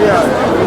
Yeah,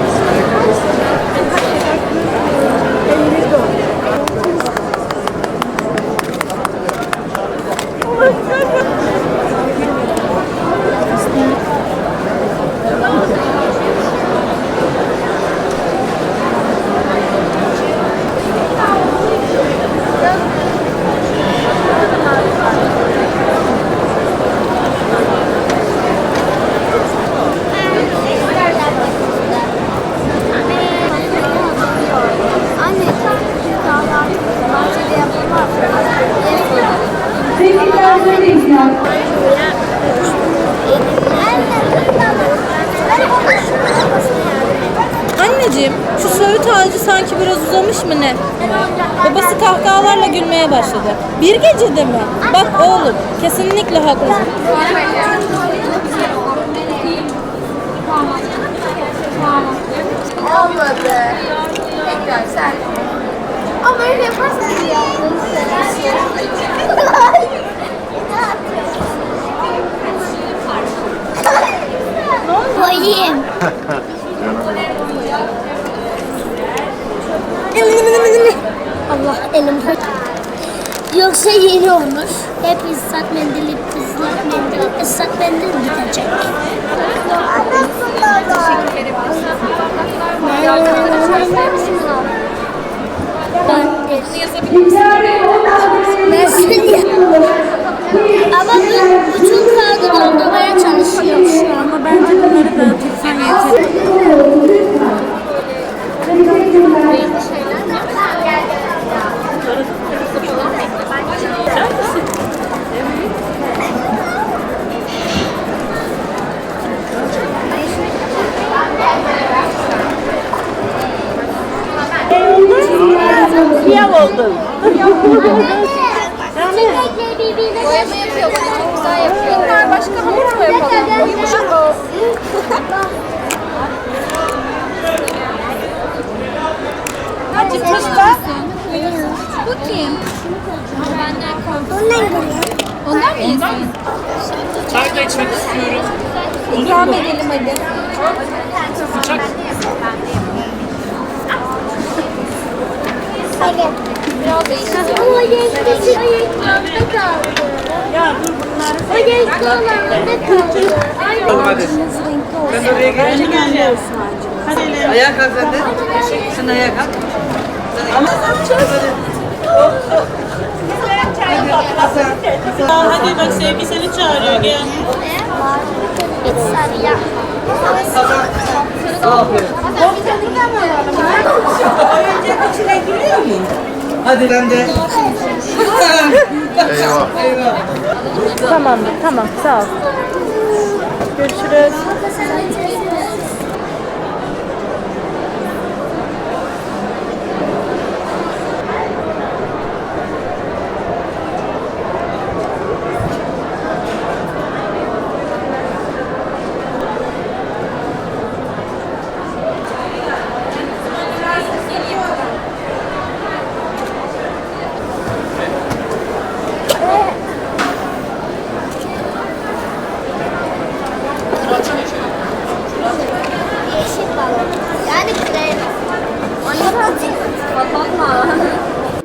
Anneciğim şu söğüt ağacı sanki biraz uzamış mı ne? Babası kahkahalarla gülmeye başladı. Bir gecede mi? Bak oğlum kesinlikle haklısın. Olmadı. Koyayım. Allah elim Yoksa yeni olmuş. Hep ıslak mendil, ıslak mendil, ıslak mendil gidecek. Ben seni Ama bu bütün kağıdı doldurmaya çalışıyorum şu an. Ama bence bunları dağıtırsan yeter. Siyah oldun. Boyama yapıyor, çok güzel yapıyor. Bunlar başka hamur mu yapalım? Yumuşak olsun. Hadi tuşla. Bu kim? Benden korktum. Ondan mı yesin? Çay da içmek istiyorum. İkram edelim hadi. Biraz değişik. Ama yengeçi ayaklarında kaldı. Ya dur bunları O yengeçli olanlarda kaldı. Aynen. Hadi. Ben oraya geleceğim. Hadi Ayağa kalk sen de. Sen ayağa kalk. Hadi bak Sevgi seni çağırıyor gel. Hiç sarıya. Hadi sen de. Eyvah. Tamamdır tamam sağ ol.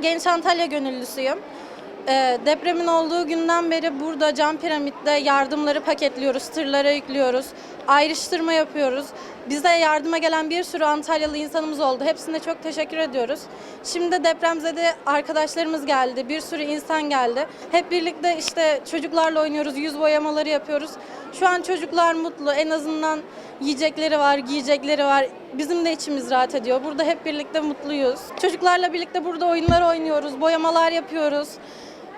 Genç Antalya gönüllüsüyüm. Ee, depremin olduğu günden beri burada Cam Piramit'te yardımları paketliyoruz, tırlara yüklüyoruz, ayrıştırma yapıyoruz. Bize yardıma gelen bir sürü Antalyalı insanımız oldu. Hepsine çok teşekkür ediyoruz. Şimdi depremzede arkadaşlarımız geldi, bir sürü insan geldi. Hep birlikte işte çocuklarla oynuyoruz, yüz boyamaları yapıyoruz. Şu an çocuklar mutlu, en azından yiyecekleri var, giyecekleri var. Bizim de içimiz rahat ediyor. Burada hep birlikte mutluyuz. Çocuklarla birlikte burada oyunlar oynuyoruz, boyamalar yapıyoruz.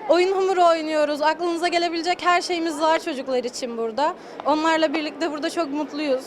Oyun hamuru oynuyoruz. Aklınıza gelebilecek her şeyimiz var çocuklar için burada. Onlarla birlikte burada çok mutluyuz.